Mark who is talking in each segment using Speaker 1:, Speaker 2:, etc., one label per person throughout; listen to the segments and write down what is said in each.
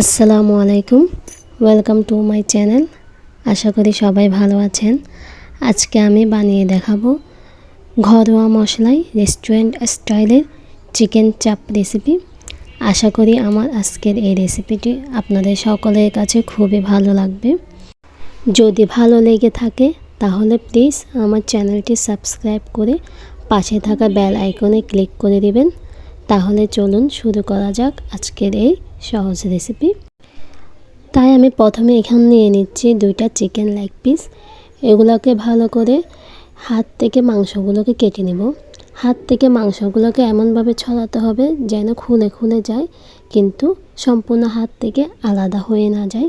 Speaker 1: আসসালামু আলাইকুম। Welcome to my channel আশা করি সবাই ভালো আছেন। আজকে আমি বানিয়ে দেখাবো ঘরোয়া মশলায় রেস্টুরেন্ট স্টাইলের চিকেন চাপ রেসিপি আশা করি আমার আজকের এই রেসিপিটি আপনাদের সকলের কাছে খুবই ভালো লাগবে। যদি ভালো লেগে থাকে, তাহলে প্লিজ আমার চ্যানেলটি সাবস্ক্রাইব করে পাশে থাকা বেল আইকনে ক্লিক করে দিবেন। তাহলে চলুন শুরু করা যাক আজকের এই সহজ রেসিপি তাই আমি প্রথমে এখানে নিয়ে নিচ্ছি দুইটা চিকেন লেগ পিস এগুলোকে ভালো করে হাত থেকে মাংসগুলোকে কেটে নেব। হাত থেকে মাংসগুলোকে এমনভাবে ছড়াতে হবে যেন খুলে খুলে যায়, কিন্তু সম্পূর্ণ হাত থেকে আলাদা হয়ে না যায়।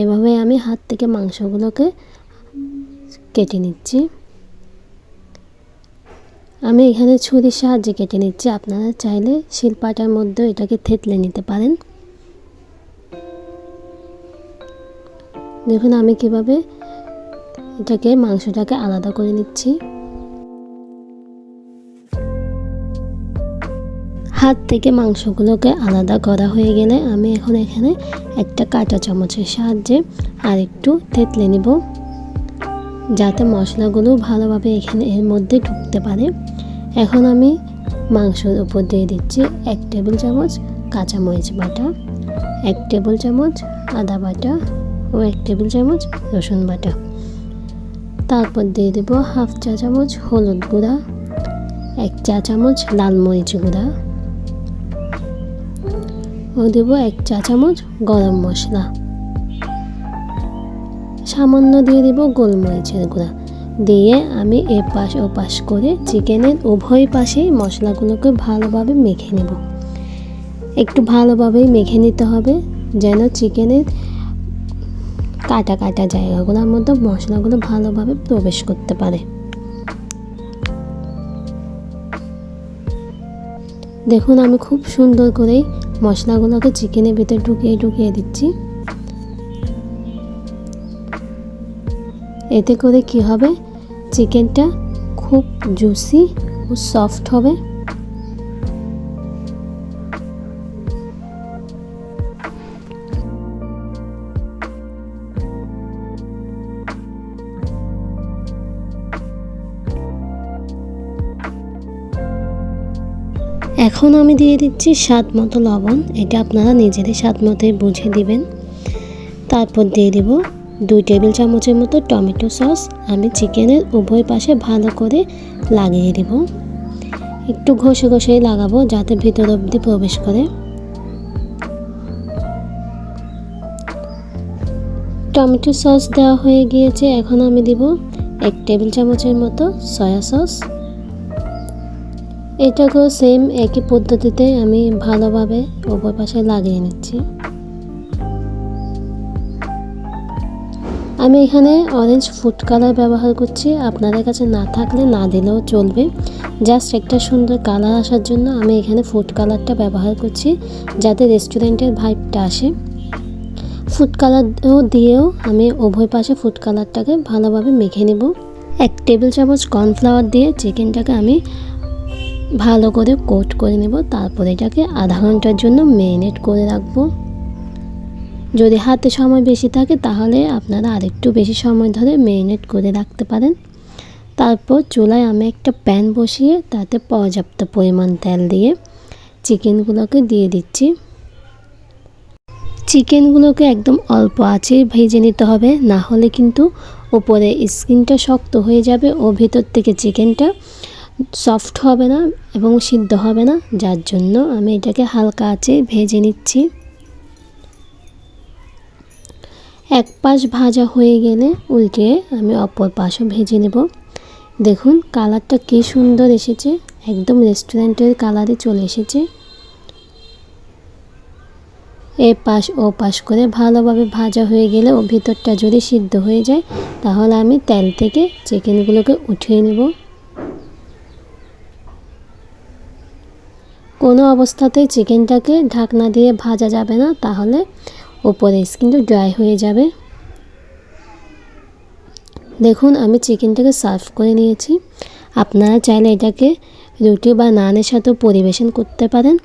Speaker 1: এভাবে আমি হাত থেকে মাংসগুলোকে কেটে নিচ্ছি। আমি এখানে ছুরির সাহায্যে কেটে নিচ্ছি। আপনারা চাইলে শিলপাটার মধ্যে এটাকে থেতলে নিতে পারেন। দেখুন আমি কীভাবে এটাকে, মাংসটাকে আলাদা করে নিচ্ছি। হাত থেকে মাংসগুলোকে আলাদা করা হয়ে গেলে আমি এখন এখানে একটা কাঁটা চামচের সাহায্যে আর একটু থেতলে নিব, যাতে মশলাগুলো ভালোভাবে এখানে এর মধ্যে ঢুকতে পারে। এখন আমি মাংসের উপর দিয়ে দিচ্ছি এক টেবিল চামচ কাঁচামরিচ বাটা, এক টেবিল চামচ আদা বাটা ও এক টেবিল চামচ রসুন বাটা। তারপর দিয়ে দেব হাফ চা চামচ হলুদ গুঁড়া, এক চা চামচ লাল মরিচ গুঁড়া ও দেব এক চা চামচ গরম মশলা। সামান্য দিয়ে দেব গোলমরিচের গুঁড়া। দিয়ে আমি এ পাশ ও পাশ করে চিকেনের উভয় পাশেই মশলাগুলোকে ভালোভাবে মেখে নেব। একটু ভালোভাবেই মেখে নিতে হবে যেন চিকেনের কাটা কাটা জায়গাগুলোর মধ্যে মশলাগুলো ভালোভাবে প্রবেশ করতে পারে। দেখুন, আমি খুব সুন্দর করেই মশলাগুলোকে চিকেনের ভিতরে ঢুকিয়ে ঢুকিয়ে দিচ্ছি। এতে করে কি হবে? চিকেনটা খুব জুসি ও সফট হবে। এখন আমি দিয়ে দিচ্ছি স্বাদ মতো লবণ। এটা আপনারা নিজেদের স্বাদ মতোই বুঝে দিবেন। তারপর দিয়ে দিব দুই টেবিল চামচের মতো টমেটো সস। আমি চিকেনের উভয় পাশে ভালো করে লাগিয়ে দেব। একটু ঘষে ঘষেই লাগাবো যাতে ভিতর অবধি প্রবেশ করে। টমেটো সস দেওয়া হয়ে গিয়েছে। এখন আমি দিব এক টেবিল চামচের মতো সয়া সস। এটাকেও সেম একই পদ্ধতিতে আমি ভালোভাবে উভয় পাশে লাগিয়ে নিচ্ছি। আমি এখানে অরেঞ্জ ফুড কালার ব্যবহার করছি। আপনাদের কাছে না থাকলে না দিলেও চলবে। জাস্ট একটা সুন্দর কালার আসার জন্য আমি এখানে ফুড কালারটা ব্যবহার করছি যাতে রেস্টুরেন্টের ভাইবটা আসে। ফুড কালারও দিয়েও আমি উভয় পাশে ফুড কালারটাকে ভালোভাবে মেখে নেব। এক টেবিল চামচ কর্নফ্লাওয়ার দিয়ে চিকেনটাকে আমি ভালো করে কোট করে নেব, তারপর এটাকে আধা ঘণ্টার জন্য মেরিনেট করে রাখব। যদি হাতে সময় বেশি থাকে তাহলে আপনারা আরেকটু বেশি সময় ধরে মেরিনেট করে রাখতে পারেন। তারপর চুলায় আমি একটা প্যান বসিয়ে তাতে পর্যাপ্ত পরিমাণ তেল দিয়ে চিকেনগুলোকে দিয়ে দিচ্ছি। চিকেনগুলোকে একদম অল্প আছে ভেজে নিতে হবে, না হলে কিন্তু ওপরে স্কিনটা শক্ত হয়ে যাবে ও ভেতর থেকে চিকেনটা সফট হবে না এবং সিদ্ধ হবে না, যার জন্য আমি এটাকে হালকা আছে ভেজে নিচ্ছি। এক পাশ ভাজা হয়ে গেলে উল্টে আমি অপর পাশও ভেজে নেব। দেখুন, কালারটা কি সুন্দর এসেছে। একদম রেস্টুরেন্টের কালারে চলে এসেছে। এ পাশ ও পাশ করে ভালোভাবে ভাজা হয়ে গেলে ও ভিতরটা যদি সিদ্ধ হয়ে যায়, তাহলে আমি তেল থেকে চিকেনগুলোকে উঠিয়ে নেব। কোনো অবস্থাতেই চিকেনটাকে ঢাকনা দিয়ে ভাজা যাবে না, তাহলে ওপরে কিন্তু ড্রাই হয়ে যাবে। দেখুন, আমি চিকেনটাকে সার্ভ করে নিয়েছি। আপনারা চাইলে এটাকে রুটি বা নানের সাথেও পরিবেশন করতে পারেন।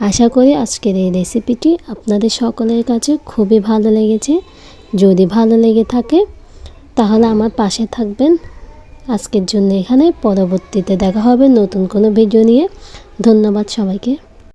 Speaker 1: আশা করি আজকের এই রেসিপিটি আপনাদের সকলের কাছে খুবই ভালো লেগেছে। যদি ভালো লেগে থাকে, তাহলে আমার পাশে থাকবেন। আজকের জন্য এখানে। পরবর্তীতে দেখা হবে নতুন কোনো ভিডিও নিয়ে। ধন্যবাদ সবাইকে।